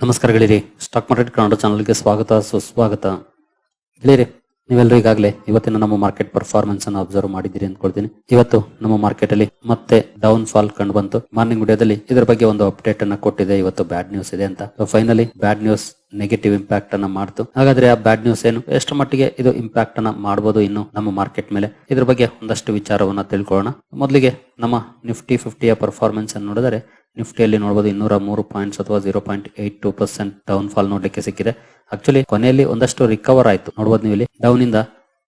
ನಮಸ್ಕಾರ ಗೆಳೆಯರಿ stock market Kannada ಚಾನಲ್ಗೆ ಸ್ವಾಗತ, ಸುಸ್ವಾಗತ. ಗೆಳೆಯರಿ, ನೀವೆಲ್ಲರೂ ಈಗಾಗಲೇ ಇವತ್ತಿನ ನಮ್ಮ ಮಾರ್ಕೆಟ್ ಪರ್ಫಾರ್ಮೆನ್ಸ್ ಅನ್ನು ಅಬ್ಸರ್ವ್ ಮಾಡಿದ್ದೀರಿ ಅಂದ್ಕೊಳ್ತೀನಿ. ಇವತ್ತು ನಮ್ಮ ಮಾರ್ಕೆಟ್ ಅಲ್ಲಿ ಮತ್ತೆ ಡೌನ್ ಫಾಲ್ ಕಂಡು ಬಂತು. ಮಾರ್ನಿಂಗ್ ವಿಡಿಯೋದಲ್ಲಿ ಇದರ ಬಗ್ಗೆ ಒಂದು ಅಪ್ಡೇಟ್ ಅನ್ನ ಕೊಟ್ಟಿದೆ. ಇವತ್ತು ಬ್ಯಾಡ್ ನ್ಯೂಸ್ ಇದೆ ಅಂತ. Finally bad news negative impact ಅನ್ನ ಮಾಡ್ತು. ಹಾಗಾದ್ರೆ ಆ ಬ್ಯಾಡ್ ನ್ಯೂಸ್ ಏನು? ಎಷ್ಟು ಮಟ್ಟಿಗೆ ಇದು ಇಂಪ್ಯಾಕ್ಟ್ ಅನ್ನ ಮಾಡಬಹುದು ಇನ್ನು ನಮ್ಮ ಮಾರ್ಕೆಟ್ ಮೇಲೆ? ಇದ್ರ ಬಗ್ಗೆ ಒಂದಷ್ಟು ವಿಚಾರವನ್ನ ತಿಳ್ಕೊಳ್ಳೋಣ. ಮೊದಲಿಗೆ ನಮ್ಮ ನಿಫ್ಟಿ ಫಿಫ್ಟಿಯ ಪರ್ಫಾರ್ಮೆನ್ಸ್ ಅನ್ನು ನೋಡಿದರೆ ನಿಫ್ಟಿಯಲ್ಲಿ ನೋಡಬಹುದು ಇನ್ನೂರ ಮೂರು ಪಾಯಿಂಟ್ಸ್ ಅಥವಾ zero point eight two percent down fall ನೋಡ್ಲಿಕ್ಕೆ ಸಿಕ್ಕಿದೆ. ಆಕ್ಚುಲಿ ಕೊನೆಯಲ್ಲಿ ಒಂದಷ್ಟು ರಿಕವರ್ ಆಯಿತು. ನೋಡಬಹುದು ನೀವು ಇಲ್ಲಿ ಡೌನ್ ಇಂದ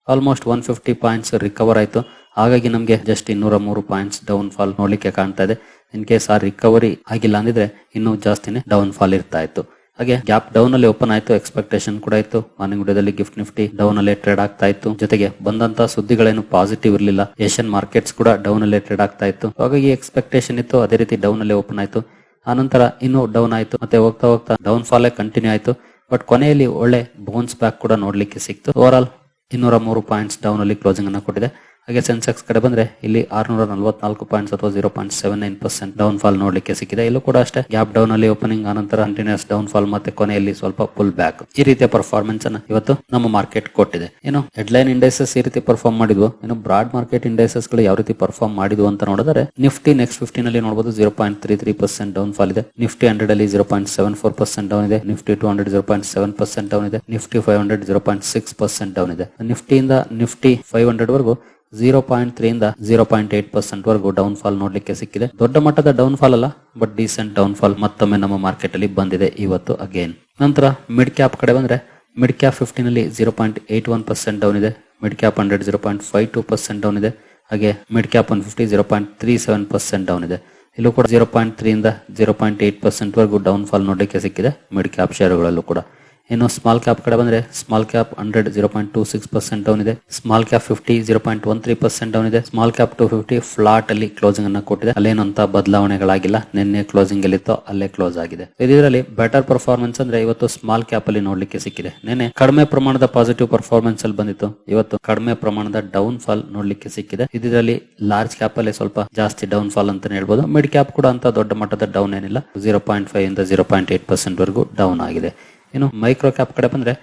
almost one fifty points recover ಆಯಿತು. ಹಾಗಾಗಿ ನಮಗೆ ಜಸ್ಟ್ ಇನ್ನೂರ ಮೂರು ಪಾಯಿಂಟ್ಸ್ ಡೌನ್ ಫಾಲ್ ನೋಡ್ಲಿಕ್ಕೆ ಕಾಣ್ತಾ ಇದೆ. ಇನ್ ಕೇಸ್ ಆ ರಿಕವರಿ ಆಗಿಲ್ಲ ಅಂದಿದ್ರೆ ಇನ್ನೂ ಜಾಸ್ತಿನೇ ಡೌನ್ ಫಾಲ್ ಇರ್ತಾ ಇತ್ತು. ಹಾಗೆ ಗ್ಯಾಪ್ ಡೌನ್ ಅಲ್ಲಿ ಓಪನ್ ಆಯ್ತು ಎಕ್ಸ್ಪೆಕ್ಟೇಷನ್ ಕೂಡ ಇತ್ತು. ಮಾರ್ನಿಂಗ್ ವಿಡಿಯೋದಲ್ಲಿ ಗಿಫ್ಟ್ ನಿಫ್ಟಿ ಡೌನ್ ಅಲ್ಲೇ ಟ್ರೇಡ್ ಆಗ್ತಾ ಇತ್ತು. ಜೊತೆಗೆ ಬಂದಂತ ಸುದ್ದಿಗಳೇನು ಪಾಸಿಟಿವ್ ಇರಲಿಲ್ಲ. ಏಷ್ಯನ್ ಮಾರ್ಕೆಟ್ಸ್ ಕೂಡ ಡೌನ್ ಅಲ್ಲೇ ಟ್ರೇಡ್ ಆಗ್ತಾ ಇತ್ತು. ಹಾಗಾಗಿ ಎಕ್ಸ್ಪೆಕ್ಟೇಷನ್ ಇತ್ತು, ಅದೇ ರೀತಿ ಡೌನ್ ಅಲ್ಲೇ ಓಪನ್ ಆಯ್ತು. ಆನಂತರ ಇನ್ನೂ ಡೌನ್ ಆಯ್ತು. ಮತ್ತೆ ಹೋಗ್ತಾ ಹೋಗ್ತಾ ಡೌನ್ ಫಾಲ್ ಕಂಟಿನ್ಯೂ ಆಯ್ತು. ಬಟ್ ಕೊನೆಯಲ್ಲಿ ಒಳ್ಳೆ ಬೌನ್ಸ್ ಬ್ಯಾಕ್ ಕೂಡ ನೋಡ್ಲಿಕ್ಕೆ ಸಿಕ್ತು. ಓವರ್ ಆಲ್ ಇನ್ನೂರ ಮೂರು ಪಾಯಿಂಟ್ಸ್ ಡೌನ್ ಅಲ್ಲಿ ಕ್ಲೋಸಿಂಗ್ ಅನ್ನ ಕೊಟ್ಟಿದೆ. ಹಾಗೆ ಸೆನ್ಸೆಕ್ಸ್ ಕಡೆ ಬಂದ್ರೆ ಇಲ್ಲಿ ಆರ್ನೂರ ನಲವತ್ನಾಲ್ಕು ಪಾಯಿಂಟ್ಸ್ ಅಥವಾ zero point seven nine percent down fall ನೋಡ್ಲಿಕ್ಕೆ ಸಿಕ್ಕಿದೆ. ಇಲ್ಲೂ ಕೂಡ ಅಷ್ಟೇ ಗ್ಯಾಪ್ ಡೌನ್ ಅಲ್ಲಿ ಓಪನಿಂಗ್ ಆನಂತರ ಕಂಟಿನ್ಯೂಸ್ ಡೌನ್ ಫಾಲ್ ಮತ್ತೆ ಕೊನೆಯಲ್ಲಿ ಸ್ವಲ್ಪ ಫುಲ್ ಬ್ಯಾಕ್ ಈ ರೀತಿಯ ಪರ್ಫಾರ್ಮೆನ್ಸ್ ಅನ್ನ ಇವತ್ತು ನಮ್ಮ ಮಾರ್ಕೆಟ್ ಕೊಟ್ಟಿದೆ. ಏನು ಹೆಡ್ಲೈನ್ ಇಂಡೈಸಸ್ ಈ ರೀತಿ ಪರ್ಫಾರ್ಮ್ ಮಾಡಿದ್ವು? ಏನು ಬ್ರಾಡ್ ಮಾರ್ಕೆಟ್ ಇಂಡೈಸಸ್ಗಳು ಯಾವ ರೀತಿ ಪರ್ಫಾರ್ಮ್ ಮಾಡಿದ್ವು ಅಂತ ನೋಡಿದ್ರೆ ನಿಫ್ಟಿ ನೆಕ್ಸ್ಟ್ ಫಿಫ್ಟಿನ್ ಅಲ್ಲಿ ನೋಡಬಹುದು zero point three three percent down fall ಇದೆ. ನಿಫ್ಟಿ ಹಂಡ್ರೆಡ್ ಅಲ್ಲಿ zero point seven four percent down ಇದೆ. Nifty two hundred zero point seven percent down ಇದೆ. Nifty five hundred zero point six percent down ಇದೆ. ನಿಫ್ಟಿಯಿಂದ Nifty five hundred ವರೆಗೂ zero point three ಇಂದ zero point eight percent ವರೆಗೂ down fall ನೋಡ್ಲಿಕ್ಕೆ ಸಿಕ್ಕಿದೆ. ದೊಡ್ಡ ಮಟ್ಟದ ಡೌನ್ ಫಾಲ್ ಅಲ್ಲ ಬಟ್ ಡೀಸೆಂಟ್ ಡೌನ್ ಫಾಲ್ ಮತ್ತೊಮ್ಮೆ ನಮ್ಮ ಮಾರ್ಕೆಟ್ ಅಲ್ಲಿ ಬಂದಿದೆ ಇವತ್ತು ಅಗೇನ್ ನಂತರ ಮಿಡ್ ಕ್ಯಾಪ್ ಕಡೆ ಬಂದ್ರೆ ಮಿಡ್ ಕ್ಯಾಪ್ ಫಿಫ್ಟೀನ್ ಅಲ್ಲಿ zero point eight one percent down ಇದೆ mid cap hundred zero point five two percent down ಇದೆ, ಹಾಗೆ mid cap one fifty zero point three seven percent down ಇದೆ. ಇಲ್ಲೂ ಕೂಡ ಜೀರೋ ಪಾಯಿಂಟ್ ತ್ರೀ ಇಂದ zero point eight percent ವರೆಗೂ down fall ನೋಡಲಿಕ್ಕೆ ಸಿಕ್ಕಿದೆ ಮಿಡ್ ಕ್ಯಾಪ್ ಶೇರುಗಳಲ್ಲೂ ಕೂಡ. ಇನ್ನು ಸ್ಮಾಲ್ ಕ್ಯಾಪ್ ಕಡೆ ಬಂದ್ರೆ small cap hundred zero point two six percent down ಇದೆ. Small cap fifty zero point one three percent down ಇದೆ. Small cap two fifty flat ಅಲ್ಲಿ ಕ್ಲೋಸಿಂಗ್ ಅನ್ನ ಕೊಟ್ಟಿದೆ. ಅಲ್ಲೇನಂತ ಬದಲಾವಣೆಗಳಾಗಿಲ್ಲ. ನಿನ್ನೆ ಕ್ಲೋಸಿಂಗ್ ಎಲ್ಲಿತ್ತೋ ಅಲ್ಲೇ ಕ್ಲೋಸ್ ಆಗಿದೆ. ಇದರಲ್ಲಿ ಬೆಟರ್ ಪರ್ಫಾರ್ಮೆನ್ಸ್ ಅಂದ್ರೆ ಇವತ್ತು ಸ್ಮಾಲ್ ಕ್ಯಾಪ್ ಅಲ್ಲಿ ನೋಡ್ಲಿಕ್ಕೆ ಸಿಕ್ಕಿದೆ. ನಿನ್ನೆ ಕಡಿಮೆ ಪ್ರಮಾಣದ ಪಾಸಿಟಿವ್ ಪರ್ಫಾರ್ಮೆನ್ಸ್ ಅಲ್ಲಿ ಬಂದಿತ್ತು. ಇವತ್ತು ಕಡಿಮೆ ಪ್ರಮಾಣದ ಡೌನ್ ಫಾಲ್ ನೋಡ್ಲಿಕ್ಕೆ ಸಿಕ್ಕಿದೆ. ಇದರಲ್ಲಿ ಲಾರ್ಜ್ ಕ್ಯಾಪ್ ಅಲ್ಲಿ ಸ್ವಲ್ಪ ಜಾಸ್ತಿ ಡೌನ್ ಫಾಲ್ ಅಂತ ಹೇಳ್ಬೋದು. ಮಿಡ್ ಕ್ಯಾಪ್ ಕೂಡ ಅಂತ ದೊಡ್ಡ ಮಟ್ಟದ ಡೌನ್ ಏನಿಲ್ಲ. ಜೀರೋ ಪಾಯಿಂಟ್ ಫೈವ್ ಇಂದ ಜೀರೋ ಪಾಯಿಂಟ್ ಏಟ್ ಪರ್ಸೆಂಟ್ ವರೆಗೂ ಡೌನ್ ಆಗಿದೆ. ಇನ್ನು ಮೈಕ್ರೋ ಕ್ಯಾಪ್ ಕಡೆ ಬಂದ್ರೆ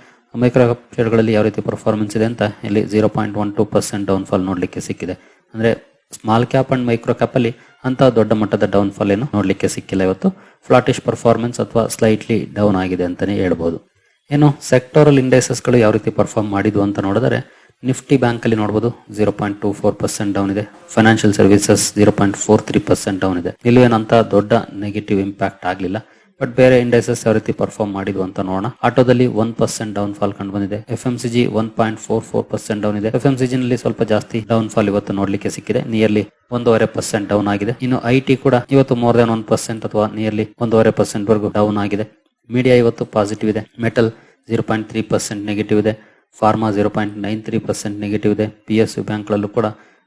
ಮೈಕ್ರೋ ಕ್ಯಾಪ್ ಶೇರ್ಗಳಲ್ಲಿ ಯಾವ ರೀತಿ ಪರ್ಫಾರ್ಮೆನ್ಸ್ ಇದೆ ಅಂತ ಇಲ್ಲಿ zero point one two percent down fall ನೋಡ್ಲಿಕ್ಕೆ ಸಿಕ್ಕಿದೆ. ಅಂದ್ರೆ small cap and micro cap ಅಲ್ಲಿ ಅಂತ ದೊಡ್ಡ ಮಟ್ಟದ ಡೌನ್ ಫಾಲ್ ಏನು ನೋಡಲಿಕ್ಕೆ ಸಿಕ್ಕಿಲ್ಲ ಇವತ್ತು. ಫ್ಲಾಟಿಶ್ ಪರ್ಫಾರ್ಮೆನ್ಸ್ ಅಥವಾ ಸ್ಲೈಟ್ಲಿ ಡೌನ್ ಆಗಿದೆ ಅಂತಾನೆ ಹೇಳ್ಬೋದು. ಏನು ಸೆಕ್ಟೋರಲ್ ಇಂಡೆಕ್ಸಸ್ಗಳು ಗಳು ಯಾವ ರೀತಿ ಪರ್ಫಾರ್ಮ್ ಮಾಡಿದ್ವು ಅಂತ ನೋಡಿದರೆ ನಿಫ್ಟಿ ಬ್ಯಾಂಕ್ ಅಲ್ಲಿ ನೋಡಬಹುದು zero point two four percent down ಇದೆ. Financial services zero point four three percent down ಇದೆ. ಇಲ್ಲಿ ಏನಂತ ದೊಡ್ಡ ನೆಗೆಟಿವ್ ಇಂಪ್ಯಾಕ್ಟ್ ಆಗಲಿಲ್ಲ. ಬಟ್ ಬೇರೆ ಇಂಡೈಸಸ್ ಯಾವ ರೀತಿ ಪರ್ಫಾರ್ಮ್ ಮಾಡಿದ್ವು ಅಂತ ನೋಡೋಣ. ಆಟೋದಲ್ಲಿ ಒನ್ ಪರ್ಸೆಂಟ್ ಡೌನ್ ಫಾಲ್ ಕಂಡು ಬಂದಿದೆ. F M C G one point four four percent down ಇದೆ. ಎಫ್ ಎಂ ಸಿ ಜಿ ನಲ್ಲಿ ಸ್ವಲ್ಪ ಜಾಸ್ತಿ ಡೌನ್ ಫಾಲ್ ಇವತ್ತು ನೋಡ್ಲಿಕ್ಕೆ ಸಿಕ್ಕಿದೆ. ನಿಯರ್ಲಿ ಒಂದೂವರೆ ಪರ್ಸೆಂಟ್ ಡೌನ್ ಆಗಿದೆ. ಇನ್ನು ಐ ಟಿ ಕೂಡ ಇವತ್ತು ಮೋರ್ ದನ್ ಒನ್ ಪರ್ಸೆಂಟ್ ಅಥವಾ ನಿಯರ್ಲಿ ಒಂದೂವರೆ ಪರ್ಸೆಂಟ್ ವರೆಗೂ ಡೌನ್ ಆಗಿದೆ. ಮೀಡಿಯಾ ಇವತ್ತು ಪಾಸಿಟಿವ್ ಇದೆ. Metal zero point three percent negative ಇದೆ. Pharma zero point nine three percent negative ಇದೆ. ಪಿ ಎಸ್ ಯು ಬ್ಯಾಂಕ್ಗಳಲ್ಲೂ ಕೂಡ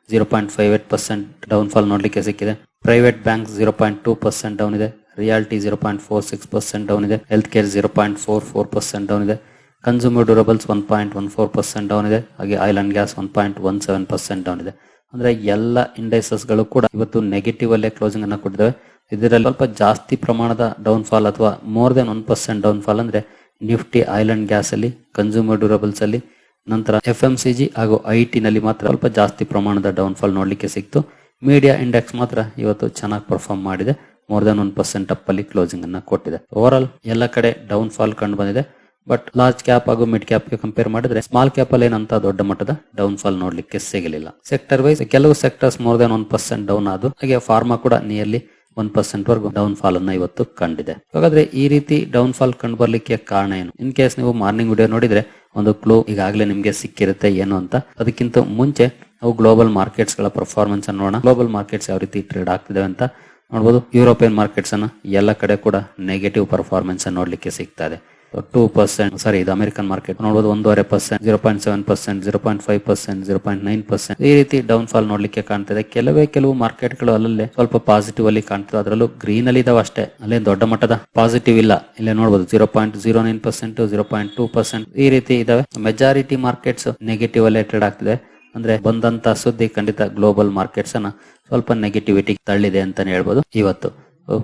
zero point five eight percent down fall ನೋಡ್ಲಿಕ್ಕೆ ಸಿಕ್ಕಿದೆ. Private bank zero point two percent down ಇದೆ. Realty zero point four six percent down ಇದೆ. Health care zero point four four percent down ಇದೆ. Consumer durables one point one four percent down ಇದೆ. ಹಾಗೆ oil and gas one point one seven percent down ಇದೆ. ಅಂದ್ರೆ ಎಲ್ಲ ಇಂಡೈಸಸ್ಗಳು ಕೂಡ ಇವತ್ತು negative ಅಲ್ಲೇ ಕ್ಲೋಸಿಂಗ್ ಅನ್ನ ಕೊಟ್ಟಿದ್ದಾವೆ ಇದರಲ್ಲಿ ಸ್ವಲ್ಪ ಜಾಸ್ತಿ ಪ್ರಮಾಣದ ಡೌನ್ ಫಾಲ್ ಅಥವಾ more than one percent down fall ಅಂದ್ರೆ ನಿಫ್ಟಿ ಆಯಿಲ್ ಅಂಡ್ ಗ್ಯಾಸ್ ಅಲ್ಲಿ ಕನ್ಸ್ಯೂಮರ್ ಡ್ಯೂರಬಲ್ಸ್ ಅಲ್ಲಿ, ನಂತರ ಎಫ್ ಎಂ ಸಿ ಜಿ ಹಾಗೂ ಐ ಟಿ ನಲ್ಲಿ ಮಾತ್ರ ಸ್ವಲ್ಪ ಜಾಸ್ತಿ ಪ್ರಮಾಣದ ಡೌನ್ ಫಾಲ್ ನೋಡ್ಲಿಕ್ಕೆ ಸಿಕ್ತು. ಮೀಡಿಯಾ ಇಂಡೆಕ್ಸ್ ಮಾತ್ರ ಇವತ್ತು ಚೆನ್ನಾಗಿ ಪರ್ಫಾರ್ಮ್ ಮಾಡಿದೆ. More than one percent up ಅಲ್ಲಿ ಕ್ಲೋಸಿಂಗ್ ಅನ್ನ ಕೊಟ್ಟಿದೆ. ಓವರ್ ಆಲ್ ಎಲ್ಲ ಕಡೆ ಡೌನ್ ಫಾಲ್ ಕಂಡು ಬಂದಿದೆ. ಬಟ್ ಲಾರ್ಜ್ ಕ್ಯಾಪ್ ಹಾಗೂ ಮಿಡ್ ಕ್ಯಾಪ್ಗೆ ಕಂಪೇರ್ ಮಾಡಿದ್ರೆ ಸ್ಮಾಲ್ ಕ್ಯಾಪ್ ಅಲ್ಲಿ ಏನಂತ ದೊಡ್ಡ ಮಟ್ಟದ ಡೌನ್ ಫಾಲ್ ನೋಡ್ಲಿಕ್ಕೆ ಸಿಗಲಿಲ್ಲ. ಸೆಕ್ಟರ್ ವೈಸ್ ಕೆಲವು sectors more than one percent down ಆದ ಹಾಗೆ ಫಾರ್ಮಾ ಕೂಡ ನಿಯರ್ಲಿ ಒನ್ ಪರ್ಸೆಂಟ್ ವರೆಗೂ ಡೌನ್ ಫಾಲ್ ಅನ್ನ ಇವತ್ತು ಕಂಡಿದೆ. ಹಾಗಾದ್ರೆ ಈ ರೀತಿ ಡೌನ್ ಫಾಲ್ ಕಂಡು ಬರ್ಲಿಕ್ಕೆ ಕಾರಣ ಏನು? ಇನ್ ಕೇಸ್ ನೀವು ಮಾರ್ನಿಂಗ್ ವಿಡಿಯೋ ನೋಡಿದ್ರೆ ಒಂದು ಕ್ಲೂ ಈಗಾಗಲೇ ನಿಮಗೆ ಸಿಕ್ಕಿರುತ್ತೆ ಏನು ಅಂತ. ಅದಕ್ಕಿಂತ ಮುಂಚೆ ನಾವು ಗ್ಲೋಬಲ್ ಮಾರ್ಕೆಟ್ಸ್ಗಳ ಪರ್ಫಾರ್ಮೆನ್ಸ್ ನೋಡೋಣ. ಗ್ಲೋಬಲ್ ಮಾರ್ಕೆಟ್ಸ್ ಯಾವ ರೀತಿ ಟ್ರೇಡ್ ಆಗ್ತಿದೆ ಅಂತ. ನೋಡಬಹುದು ಯುರೋಪಿಯನ್ ಮಾರ್ಕೆಟ್ಸ್ ಅನ್ನ ಎಲ್ಲ ಕಡೆ ಕೂಡ ನೆಗೆಟಿವ್ ಪರ್ಫಾರ್ಮೆನ್ಸ್ ನೋಡ್ಲಿಕ್ಕೆ ಸಿಗ್ತಾ ಇದೆ. ಟೂ ಪರ್ಸೆಂಟ್ ಸಾರಿ ಇದು ಅಮೆರಿಕನ್ ಮಾರ್ಕೆಟ್ ನೋಡಬಹುದು ಒಂದೂವರೆ percent zero point seven percent zero point five percent zero point nine percent ಈ ರೀತಿ ಡೌನ್ ಫಾಲ್ ನೋಡ್ಲಿಕ್ಕೆ ಕಾಣ್ತಿದೆ ಕೆಲವೇ ಕೆಲವು ಮಾರ್ಕೆಟ್ಗಳು ಅಲ್ಲಲ್ಲೇ ಸ್ವಲ್ಪ ಪಾಸಿಟಿವ್ ಅಲ್ಲಿ ಕಾಣ್ತದೆ. ಅದರಲ್ಲೂ ಗ್ರೀನ್ ಅಲ್ಲಿ ಇದಾವೆ ಅಷ್ಟೇ. ಅಲ್ಲೇ ದೊಡ್ಡ ಮಟ್ಟದ ಪಾಸಿಟಿವ್ ಇಲ್ಲ. ಇಲ್ಲೇ ನೋಡಬಹುದು zero point zero nine percent zero point two percent ಈ ರೀತಿ ಇದಾವೆ. ಮೆಜಾರಿಟಿ ಮಾರ್ಕೆಟ್ಸ್ ನೆಗೆಟಿವ್ ಅಲ್ಲೇ ಟ್ರೇಡ್ ಆಗ್ತಿದೆ. ಅಂದ್ರೆ ಬಂದಂತ ಸುದ್ದಿ ಖಂಡಿತ ಗ್ಲೋಬಲ್ ಮಾರ್ಕೆಟ್ಸ್ ಅನ್ನ ಸ್ವಲ್ಪ ನೆಗೆಟಿವಿಟಿ ತಳ್ಳಿದೆ ಅಂತಾನೆ ಹೇಳ್ಬೋದು. ಇವತ್ತು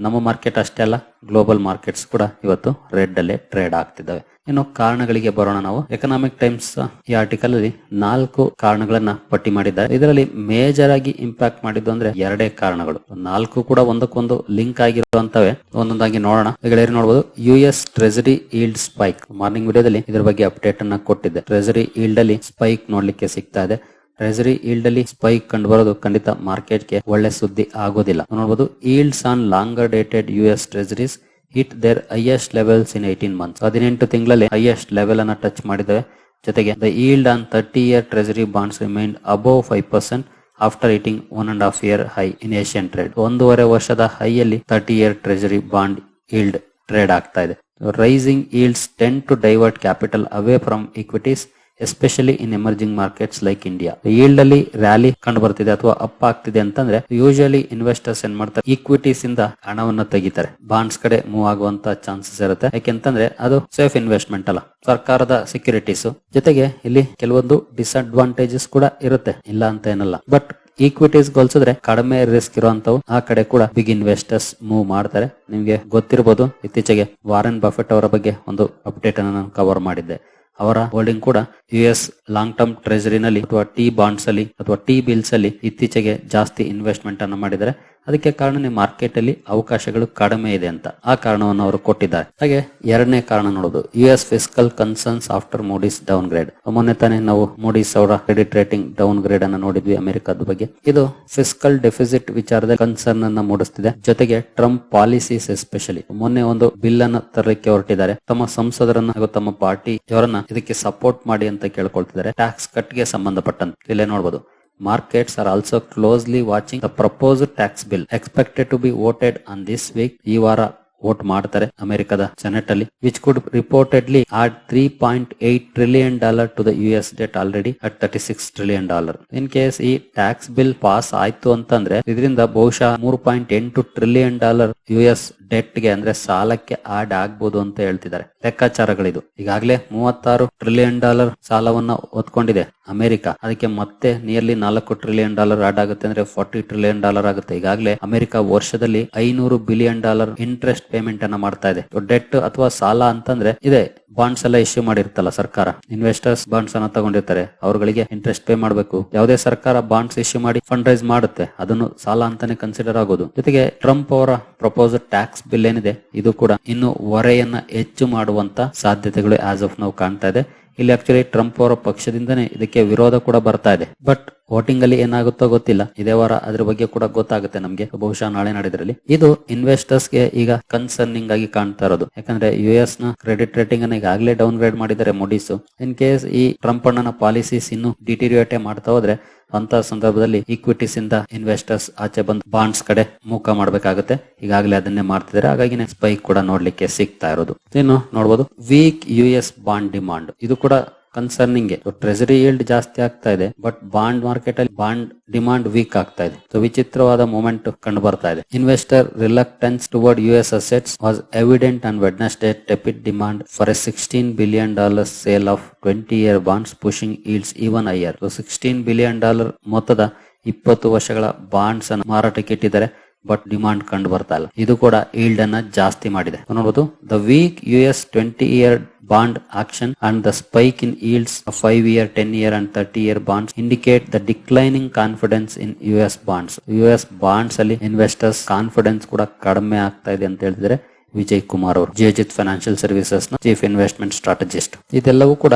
ನಮ್ಮ ಮಾರ್ಕೆಟ್ ಅಷ್ಟೇ ಅಲ್ಲ ಗ್ಲೋಬಲ್ ಮಾರ್ಕೆಟ್ಸ್ ಕೂಡ ಇವತ್ತು ರೆಡ್ ಅಲ್ಲೇ ಟ್ರೇಡ್ ಆಗ್ತಿದ್ದಾವೆ. ಇನ್ನು ಕಾರಣಗಳಿಗೆ ಬರೋಣ ನಾವು. ಎಕನಾಮಿಕ್ ಟೈಮ್ಸ್ ಈ ಆರ್ಟಿಕಲ್ ಅಲ್ಲಿ ನಾಲ್ಕು ಕಾರಣಗಳನ್ನ ಪಟ್ಟಿ ಮಾಡಿದ್ದಾರೆ. ಇದರಲ್ಲಿ ಮೇಜರ್ ಆಗಿ ಇಂಪ್ಯಾಕ್ಟ್ ಮಾಡಿದ್ದು ಅಂದ್ರೆ ಎರಡೇ ಕಾರಣಗಳು. ನಾಲ್ಕು ಕೂಡ ಒಂದಕ್ಕೊಂದು ಲಿಂಕ್ ಆಗಿರುವಂತವೆ. ಒಂದೊಂದಾಗಿ ನೋಡೋಣ. ಈಗಲೇ ನೋಡಬಹುದು U S treasury yield spike morning ವಿಡಿಯೋದಲ್ಲಿ ಇದರ ಬಗ್ಗೆ ಅಪ್ಡೇಟ್ ಅನ್ನ ಕೊಟ್ಟಿದ್ದೆ ಟ್ರೆಜರಿ ಈಲ್ಡ್ ಅಲ್ಲಿ ಸ್ಪೈಕ್ ನೋಡ್ಲಿಕ್ಕೆ ಸಿಗ್ತಾ ಇದೆ. ಟ್ರೆಜರಿ ಈಲ್ಡ್ ಅಲ್ಲಿ ಸ್ಪೈಕ್ ಕಂಡು ಬರೋದು ಖಂಡಿತ ಮಾರ್ಕೆಟ್ಗೆ ಒಳ್ಳೆ ಸುದ್ದಿ ಆಗೋದಿಲ್ಲ. ನೋಡಬಹುದು yields on longer dated U S treasuries hit their highest levels in eighteen months ಹದಿನೆಂಟು ತಿಂಗಳಲ್ಲಿ ಹೈಯೆಸ್ಟ್ ಲೆವೆಲ್ ಅನ್ನ ಟಚ್ ಮಾಡಿದೆ ಜೊತೆಗೆ the yield on thirty year treasury bonds remain above five percent after hitting one and half year high in Asian trade ಒಂದೂವರೆ ವರ್ಷದ ಹೈಯಲ್ಲಿ thirty year treasury bond yield trade ಆಗ್ತಾ ಇದೆ. Rising yields tend to divert capital away from equities especially in emerging markets like India yield ಅಲ್ಲಿ rally ಕಂಡು ಬರ್ತಿದೆ ಅಥವಾ up ಆಗ್ತಿದೆ ಅಂತಂದ್ರೆ ಯೂಶಲಿ ಇನ್ವೆಸ್ಟರ್ಸ್ ಏನ್ ಮಾಡ್ತಾರೆ? ಈಕ್ವಿಟೀಸ್ ಇಂದ ಹಣವನ್ನ ತೆಗಿತಾರೆ. ಬಾಂಡ್ಸ್ ಕಡೆ ಮೂವ್ ಆಗುವಂತ ಚಾನ್ಸಸ್ ಇರುತ್ತೆ. ಯಾಕೆಂತಂದ್ರೆ ಅದು ಸೇಫ್ ಇನ್ವೆಸ್ಟ್ಮೆಂಟ್ ಅಲ್ಲ. ಸರ್ಕಾರದ ಸೆಕ್ಯೂರಿಟೀಸ್ ಜೊತೆಗೆ ಇಲ್ಲಿ ಕೆಲವೊಂದು ಡಿಸ್ಅಡ್ವಾಂಟೇಜಸ್ ಕೂಡ ಇರುತ್ತೆ. ಇಲ್ಲ ಅಂತ ಏನಲ್ಲ. ಬಟ್ ಈಕ್ವಿಟೀಸ್ ಹೋಲಿಸಿದ್ರೆ ಕಡಿಮೆ ರಿಸ್ಕ್ ಇರುವಂತವು ಆ ಕಡೆ ಕೂಡ ಬಿಗ್ ಇನ್ವೆಸ್ಟರ್ಸ್ ಮೂವ್ ಮಾಡ್ತಾರೆ. ನಿಮ್ಗೆ ಗೊತ್ತಿರಬಹುದು ಇತ್ತೀಚೆಗೆ ವಾರನ್ ಬಫೆಟ್ ಅವರ ಬಗ್ಗೆ ಒಂದು ಅಪ್ಡೇಟ್ ಅನ್ನು ನಾನು ಕವರ್ ಮಾಡಿದ್ದೆ. ಅವರ ಹೋಲ್ಡಿಂಗ್ ಕೂಡ ಯು ಎಸ್ ಲಾಂಗ್ ಟರ್ಮ್ ಟ್ರೆಜರಿನಲ್ಲಿ ಅಥವಾ ಟಿ ಬಾಂಡ್ಸ್ ಅಲ್ಲಿ ಅಥವಾ ಟಿ ಬಿಲ್ಸ್ ಅಲ್ಲಿ ಇತ್ತೀಚೆಗೆ ಜಾಸ್ತಿ ಇನ್ವೆಸ್ಟ್ಮೆಂಟ್ ಅನ್ನು ಮಾಡಿದರೆ ಅದಕ್ಕೆ ಕಾರಣನೇ ಮಾರ್ಕೆಟ್ ಅಲ್ಲಿ ಅವಕಾಶಗಳು ಕಡಿಮೆ ಇದೆ ಅಂತ ಆ ಕಾರಣವನ್ನು ಅವರು ಕೊಟ್ಟಿದ್ದಾರೆ. ಹಾಗೆ ಎರಡನೇ ಕಾರಣ ನೋಡೋದು U S fiscal concerns after Moody's downgrade ಮೊನ್ನೆ ತಾನೇ ನಾವು ಮೋಡೀಸ್ ಅವರ ಕ್ರೆಡಿಟ್ ರೇಟಿಂಗ್ ಡೌನ್ ಗ್ರೇಡ್ ಅನ್ನು ನೋಡಿದ್ವಿ ಅಮೆರಿಕದ ಬಗ್ಗೆ. ಇದು ಫಿಸಿಕಲ್ ಡೆಫಿಸಿಟ್ ವಿಚಾರದ ಕನ್ಸರ್ನ್ ಅನ್ನ ಮೂಡಿಸ್ತಿದೆ. ಜೊತೆಗೆ ಟ್ರಂಪ್ ಪಾಲಿಸೀಸ್ ಎಸ್ಪೆಷಲಿ ಮೊನ್ನೆ ಒಂದು ಬಿಲ್ ಅನ್ನ ತರಲಿಕ್ಕೆ ಹೊರಟಿದ್ದಾರೆ. ತಮ್ಮ ಸಂಸದರನ್ನ ಹಾಗೂ ತಮ್ಮ ಪಾರ್ಟಿ ಅವರನ್ನ ಇದಕ್ಕೆ ಸಪೋರ್ಟ್ ಮಾಡಿ ಅಂತ ಕೇಳ್ಕೊಳ್ತಿದ್ದಾರೆ. ಟ್ಯಾಕ್ಸ್ ಕಟ್ಗೆ ಸಂಬಂಧಪಟ್ಟಂತೆ. ಇಲ್ಲೇ ನೋಡಬಹುದು Markets are also closely watching the proposed tax bill expected to be voted on this week. ಈ ವಾರ ವೋಟ್ ಮಾಡ್ತಾರೆ ಅಮೆರಿಕದ ಸೆನೆಟ್ ಅಲ್ಲಿ which could reportedly add three point eight trillion dollar to the U S debt already at thirty six trillion dollar in case ಈ tax bill pass ಆಯ್ತು ಅಂತಂದ್ರೆ, ಇದರಿಂದ ಬಹುಶಃ ಮೂರು ಪಾಯಿಂಟ್ ಎಂಟು ಟ್ರಿಲಿಯನ್ ಡಾಲರ್ ಯು ಎಸ್ ಡೆಟ್ಗೆ ಅಂದ್ರೆ ಸಾಲಕ್ಕೆ ಆಡ್ ಆಗ್ಬೋದು ಅಂತ ಹೇಳ್ತಿದ್ದಾರೆ. ಲೆಕ್ಕಾಚಾರಗಳಿದು. ಈಗಾಗಲೇ ಮೂವತ್ತಾರು ಟ್ರಿಲಿಯನ್ ಡಾಲರ್ ಸಾಲವನ್ನ ಹೊತ್ಕೊಂಡಿದೆ ಅಮೆರಿಕ. ಅದಕ್ಕೆ ಮತ್ತೆ ನಿಯರ್ಲಿ ನಾಲ್ಕು ಟ್ರಿಲಿಯನ್ ಡಾಲರ್ ಆಡ್ ಆಗುತ್ತೆ ಅಂದ್ರೆ ಫಾರ್ಟಿ ಟ್ರಿಲಿಯನ್ ಡಾಲರ್ ಆಗುತ್ತೆ. ಈಗಾಗಲೇ ಅಮೆರಿಕ ವರ್ಷದಲ್ಲಿ ಐನೂರು ಬಿಲಿಯನ್ ಡಾಲರ್ ಇಂಟ್ರೆಸ್ಟ್ ಪೇಮೆಂಟ್ ಅನ್ನ ಮಾಡ್ತಾ ಇದೆ. ಡೆಟ್ ಅಥವಾ ಸಾಲ ಅಂತಂದ್ರೆ ಇದೆ. ಬಾಂಡ್ಸ್ ಎಲ್ಲ ಇಶ್ಯೂ ಮಾಡಿರ್ತಲ್ಲ ಸರ್ಕಾರ. ಇನ್ವೆಸ್ಟರ್ಸ್ ಬಾಂಡ್ಸ್ ಅನ್ನ ತಗೊಂಡಿರ್ತಾರೆ. ಅವ್ರಗಳಿಗೆ ಇಂಟ್ರೆಸ್ಟ್ ಪೇ ಮಾಡಬೇಕು. ಯಾವುದೇ ಸರ್ಕಾರ ಬಾಂಡ್ಸ್ ಇಶ್ಯೂ ಮಾಡಿ ಫಂಡ್ ರೈಸ್ ಮಾಡುತ್ತೆ. ಅದನ್ನು ಸಾಲ ಅಂತಾನೆ ಕನ್ಸಿಡರ್ ಆಗೋದು. ಜೊತೆಗೆ ಟ್ರಂಪ್ ಅವರ ಪ್ರಪೋಸ್ ಟ್ಯಾಕ್ಸ್ ಬಿಲ್ ಏನಿದೆ, ಇದು ಕೂಡ ಇನ್ನು ಹೊರೆಯನ್ನ ಹೆಚ್ಚು ಮಾಡುವಂತ ಸಾಧ್ಯತೆಗಳು ಆಸ್ ಆಫ್ ನಾವು ಕಾಣ್ತಾ ಇದೆ. ಇಲ್ಲಿ ಆಕ್ಚುಲಿ ಟ್ರಂಪ್ ಅವರ ಪಕ್ಷದಿಂದನೇ ಇದಕ್ಕೆ ವಿರೋಧ ಕೂಡ ಬರ್ತಾ ಇದೆ. ಬಟ್ ವೋಟಿಂಗ್ ಅಲ್ಲಿ ಏನಾಗುತ್ತೋ ಗೊತ್ತಿಲ್ಲ. ಇದೇ ವಾರ ಅದ್ರ ಬಗ್ಗೆ ಕೂಡ ಗೊತ್ತಾಗುತ್ತೆ ನಮ್ಗೆ. ಬಹುಶಃ ನಾಳೆ ನಡೆದ್ರಲ್ಲಿ ಇದು ಇನ್ವೆಸ್ಟರ್ಸ್ಗೆ ಈಗ ಕನ್ಸರ್ನಿಂಗ್ ಆಗಿ ಕಾಣ್ತಾ ಇರೋದು. ಯಾಕಂದ್ರೆ ಯು ಎಸ್ನ ಕ್ರೆಡಿಟ್ ರೇಟಿಂಗ್ ಅನ್ನ ಈಗಾಗಲೇ ಡೌನ್ ಗ್ರೇಡ್ ಮಾಡಿದ್ದಾರೆ ಮೊಡೀಸ್ ಇನ್ ಕೇಸ್ ಈ ಟ್ರಂಪ್ ಅಣ್ಣನ ಪಾಲಿಸೀಸ್ ಇನ್ನು ಡಿಟಿರಿಯೇಟೇ ಮಾಡ್ತಾ ಹೋದ್ರೆ ಅಂತ ಸಂದರ್ಭದಲ್ಲಿ ಈಕ್ವಿಟೀಸ್ ಇಂದ ಇನ್ವೆಸ್ಟರ್ಸ್ ಆಚೆ ಬಂದು ಬಾಂಡ್ಸ್ ಕಡೆ ಮುಖ ಮಾಡಬೇಕಾಗುತ್ತೆ. ಈಗಾಗಲೇ ಅದನ್ನೇ ಮಾಡ್ತಿದ್ದಾರೆ. ಹಾಗಾಗಿ ಸ್ಪೈಕ್ ಕೂಡ ನೋಡ್ಲಿಕ್ಕೆ ಸಿಗ್ತಾ ಇರೋದು. ಇನ್ನು ನೋಡಬಹುದು ವೀಕ್ ಯು ಬಾಂಡ್ ಡಿಮಾಂಡ್ ಇದು ಕೂಡ ಕನ್ಸರ್ನಿಂಗ್ ಟ್ರೆಜರಿ ಈಲ್ಡ್ ಜಾಸ್ತಿ ಆಗ್ತಾ ಇದೆ ಬಟ್ ಬಾಂಡ್ ಮಾರ್ಕೆಟ್ ಅಲ್ಲಿ ಬಾಂಡ್ ಡಿಮಾಂಡ್ ವೀಕ್ ಆಗ್ತಾ ಇದೆ. ಸೊ ವಿಚಿತ್ರವಾದ ಮೂಮೆಂಟ್ ಕಂಡು ಬರ್ತಾ ಇದೆ. Investor reluctance toward US assets was evident on Wednesday tepid demand for a sixteen billion dollar sale of twenty year bonds pushing yields even higher sixteen billion dollar ಮೊತ್ತದ ಇಪ್ಪತ್ತು ವರ್ಷಗಳ bonds ಅನ್ನು ಮಾರಾಟಕ್ಕೆ ಇಟ್ಟಿದ್ದಾರೆ ಬಟ್ ಡಿಮಾಂಡ್ ಕಂಡು ಬರ್ತಾ ಇಲ್ಲ. ಇದು ಕೂಡ ಈಲ್ಡ್ ಅನ್ನ ಜಾಸ್ತಿ ಮಾಡಿದೆ. ನೋಡಬಹುದು the week U S twenty year bond auction and the spike in yields five year, ten year and thirty year bonds indicate the declining confidence in US bonds. U S bonds ಅಲ್ಲಿ investors confidence ಕೂಡ ಕಡಿಮೆ ಆಗ್ತಾ ಇದೆ ಅಂತ ಹೇಳಿದ್ರೆ ವಿಜಯ್ ಕುಮಾರ್ ಅವರು Geojit financial ಸರ್ವಿಸಸ್ನ chief investment strategist. ಇದೆಲ್ಲವೂ ಕೂಡ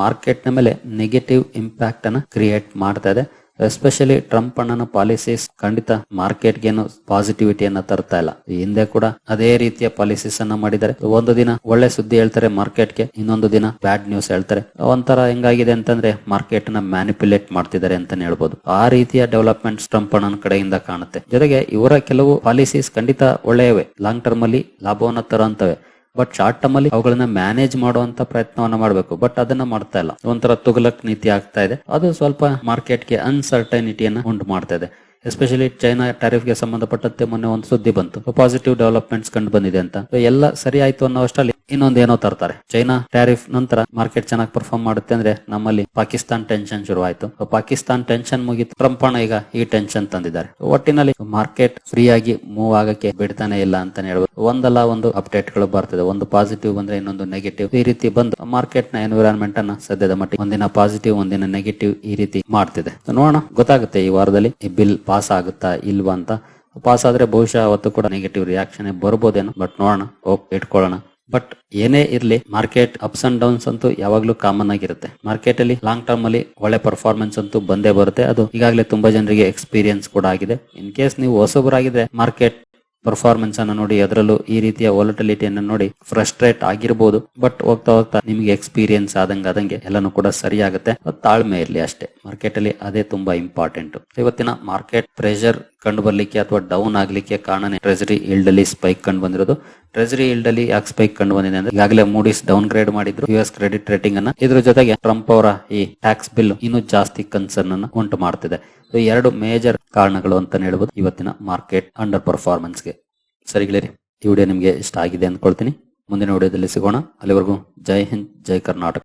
ಮಾರ್ಕೆಟ್ನ ಮೇಲೆ ನೆಗೆಟಿವ್ ಇಂಪ್ಯಾಕ್ಟ್ ಅನ್ನ ಕ್ರಿಯೇಟ್ ಮಾಡ್ತಾ ಇದೆ. ಎಸ್ಪೆಷಲಿ ಟ್ರಂಪ್ ಅಣ್ಣನ ಪಾಲಿಸೀಸ್ ಖಂಡಿತ ಮಾರ್ಕೆಟ್ ಏನು ಪಾಸಿಟಿವಿಟಿಯನ್ನ ತರ್ತಾ ಇಲ್ಲ. ಈ ಹಿಂದೆ ಕೂಡ ಅದೇ ರೀತಿಯ ಪಾಲಿಸೀಸ್ ಅನ್ನ ಮಾಡಿದ್ದಾರೆ. ಒಂದು ದಿನ ಒಳ್ಳೆ ಸುದ್ದಿ ಹೇಳ್ತಾರೆ ಮಾರ್ಕೆಟ್ಗೆ, ಇನ್ನೊಂದು ದಿನ ಬ್ಯಾಡ್ ನ್ಯೂಸ್ ಹೇಳ್ತಾರೆ. ಒಂಥರ ಹೆಂಗಾಗಿದೆ ಅಂತಂದ್ರೆ ಮಾರ್ಕೆಟ್ನ ಮ್ಯಾನಿಪುಲೇಟ್ ಮಾಡ್ತಿದ್ದಾರೆ ಅಂತಾನೆ ಹೇಳ್ಬೋದು. ಆ ರೀತಿಯ ಡೆವಲಪ್ಮೆಂಟ್ಸ್ ಟ್ರಂಪ್ ಅಣ್ಣನ ಕಡೆಯಿಂದ ಕಾಣುತ್ತೆ. ಜೊತೆಗೆ ಇವರ ಕೆಲವು ಪಾಲಿಸೀಸ್ ಖಂಡಿತ ಒಳ್ಳೆಯವೇ. ಲಾಂಗ್ ಟರ್ಮ್ ಅಲ್ಲಿ ಲಾಭವನ್ನ ತರೋಂತವೆ ಬಟ್ ಶಾರ್ಟ್ ಟರ್ಮ್ ಅಲ್ಲಿ ಅವುಗಳನ್ನ ಮ್ಯಾನೇಜ್ ಮಾಡುವಂತ ಪ್ರಯತ್ನವನ್ನ ಮಾಡಬೇಕು. ಬಟ್ ಅದನ್ನ ಮಾಡ್ತಾ ಇಲ್ಲ. ಒಂಥರ ತುಗಲಕ್ ನೀತಿ ಆಗ್ತಾ ಇದೆ. ಅದು ಸ್ವಲ್ಪ ಮಾರ್ಕೆಟ್ಗೆ ಅನ್ಸರ್ಟನಿಟಿಯನ್ನ ಉಂಟು ಮಾಡ್ತಾ ಇದೆ. ಎಸ್ಪೆಷಲಿ ಚೈನಾ ಟ್ಯಾರಿಫ್ಗೆ ಸಂಬಂಧಪಟ್ಟಂತೆ ಮೊನ್ನೆ ಒಂದು ಸುದ್ದಿ ಬಂತು. ಪಾಸಿಟಿವ್ ಡೆವಲಪ್ಮೆಂಟ್ಸ್ ಕಂಡು ಬಂದಿದೆ ಅಂತ. ಎಲ್ಲ ಸರಿ ಆಯ್ತು ಅನ್ನೋ ಅಷ್ಟರಲ್ಲಿ ಇನ್ನೊಂದ್ ಏನೋ ತರ್ತಾರೆ. ಚೈನಾ ಟ್ಯಾರಿಫ್ ನಂತರ ಮಾರ್ಕೆಟ್ ಚೆನ್ನಾಗಿ ಪರ್ಫಾರ್ಮ್ ಮಾಡುತ್ತೆ ಅಂದ್ರೆ ನಮ್ಮಲ್ಲಿ ಪಾಕಿಸ್ತಾನ್ ಟೆನ್ಷನ್ ಶುರುವಾಯಿತು. ಪಾಕಿಸ್ತಾನ್ ಟೆನ್ಷನ್ ಮುಗಿತು. ಟ್ರಂಪ್ ಅಣ್ಣ ಈಗ ಈ ಟೆನ್ಷನ್ ತಂದಿದ್ದಾರೆ. ಒಟ್ಟಿನಲ್ಲಿ ಮಾರ್ಕೆಟ್ ಫ್ರೀ ಆಗಿ ಮೂವ್ ಆಗಕ್ಕೆ ಬಿಡ್ತಾನೆ ಇಲ್ಲ ಅಂತಾನೆ ಹೇಳ್ಬೋದು. ಒಂದಲ್ಲ ಒಂದು ಅಪ್ಡೇಟ್ಗಳು ಬರ್ತದೆ. ಒಂದು ಪಾಸಿಟಿವ್ ಬಂದ್ರೆ ಇನ್ನೊಂದು ನೆಗೆಟಿವ್ ಈ ರೀತಿ ಬಂದು ಮಾರ್ಕೆಟ್ನ ಎನ್ವಿರಾನ್ಮೆಂಟ್ ಅನ್ನ ಸದ್ಯದ ಮಟ್ಟಿಗೆ ಒಂದಿನ ಪಾಸಿಟಿವ್ ಒಂದಿನ ನೆಗೆಟಿವ್ ಈ ರೀತಿ ಮಾಡ್ತಿದೆ. ನೋಡೋಣ. ಗೊತ್ತಾಗುತ್ತೆ ಈ ವಾರದಲ್ಲಿ ಈ ಬಿಲ್ ಪಾಸ್ ಆಗುತ್ತಾ ಇಲ್ವಾ ಅಂತ. ಪಾಸ್ ಆದ್ರೆ ಬಹುಶಃ ಅವತ್ತು ಕೂಡ ನೆಗೆಟಿವ್ ರಿಯಾಕ್ಷನ್ ಬರ್ಬೋದೇನೋ. ಬಟ್ ನೋಡೋಣ. ಹೋಗಿ ಇಟ್ಕೊಳ್ಳೋಣ. ಬಟ್ ಏನೇ ಇರ್ಲಿ ಮಾರ್ಕೆಟ್ ಅಪ್ಸ್ ಅಂಡ್ ಡೌನ್ಸ್ ಅಂತೂ ಯಾವಾಗ್ಲೂ ಕಾಮನ್ ಆಗಿರುತ್ತೆ. ಮಾರ್ಕೆಟ್ ಅಲ್ಲಿ ಲಾಂಗ್ ಟರ್ಮ್ ಅಲ್ಲಿ ಒಳ್ಳೆ ಪರ್ಫಾರ್ಮೆನ್ಸ್ ಅಂತೂ ಬಂದೇ ಬರುತ್ತೆ. ಅದು ಈಗಾಗಲೇ ತುಂಬಾ ಜನರಿಗೆ ಎಕ್ಸ್ಪೀರಿಯನ್ಸ್ ಕೂಡ ಆಗಿದೆ. ಇನ್ ಕೇಸ್ ನೀವು ಹೊಸಬರಾಗಿದ್ರೆ ಮಾರ್ಕೆಟ್ ಪರ್ಫಾರ್ಮೆನ್ಸ್ ಅನ್ನು ನೋಡಿ, ಅದರಲ್ಲೂ ಈ ರೀತಿಯ ವಾಲಟಿಲಿಟಿಯನ್ನು ನೋಡಿ ಫ್ರಸ್ಟ್ರೇಟ್ ಆಗಿರ್ಬೋದು. ಬಟ್ ಹೋಗ್ತಾ ಹೋಗ್ತಾ ನಿಮಗೆ ಎಕ್ಸ್ಪೀರಿಯನ್ಸ್ ಆದಂಗ ಆದಂಗೆ ಎಲ್ಲಾನು ಕೂಡ ಸರಿಯಾಗುತ್ತೆ. ತಾಳ್ಮೆ ಇರಲಿ ಅಷ್ಟೇ. ಮಾರ್ಕೆಟ್ ಅಲ್ಲಿ ಅದೇ ತುಂಬಾ ಇಂಪಾರ್ಟೆಂಟ್ ಇವತ್ತಿನ ಮಾರ್ಕೆಟ್ ಪ್ರೆಷರ್ ಕಂಡು ಬರ್ಲಿಕ್ಕೆ ಅಥವಾ ಡೌನ್ ಆಗ್ಲಿಕ್ಕೆ ಕಾರಣ ಟ್ರೆಜರಿ ಇಲ್ಡ್ ಅಲ್ಲಿ ಸ್ಪೈಕ್ ಕಂಡು ಬಂದಿರೋದು ಟ್ರೆಜರಿ ಇಲ್ಡ್ ಅಲ್ಲಿ ಯಾಕೆ ಸ್ಪೈಕ್ ಕಂಡು ಬಂದಿದೆ ಅಂದ್ರೆ, ಈಗಾಗಲೇ ಮೂಡಿಸ್ ಡೌನ್ ಗ್ರೇಡ್ ಮಾಡಿದ್ರು. ಯು ಎಸ್ ಕ್ರೆಡಿಟ್ ರೇಟಿಂಗ್ ಅನ್ನ. ಇದ್ರ ಜೊತೆಗೆ ಟ್ರಂಪ್ ಅವರ ಈ ಟ್ಯಾಕ್ಸ್ ಬಿಲ್ ಇನ್ನೂ ಜಾಸ್ತಿ ಕನ್ಸರ್ನ್ ಅನ್ನು ಉಂಟು ಮಾಡ್ತಿದೆ. ಈ ಎರಡು ಮೇಜರ್ ಕಾರಣಗಳು ಅಂತ ಹೇಳ್ಬೋದು ಇವತ್ತಿನ ಮಾರ್ಕೆಟ್ ಅಂಡರ್ ಪರ್ಫಾರ್ಮೆನ್ಸ್ಗೆ ಸರಿ ಗೆಳೆಯರಿ, ಈ ವಿಡಿಯೋ ನಿಮಗೆ ಇಷ್ಟ ಆಗಿದೆ ಅಂದ್ಕೊಳ್ತೀನಿ. ಮುಂದಿನ ವಿಡಿಯೋದಲ್ಲಿ ಸಿಗೋಣ. ಅಲ್ಲಿವರೆಗೂ ಜೈ ಹಿಂದ್, ಜೈ ಕರ್ನಾಟಕ.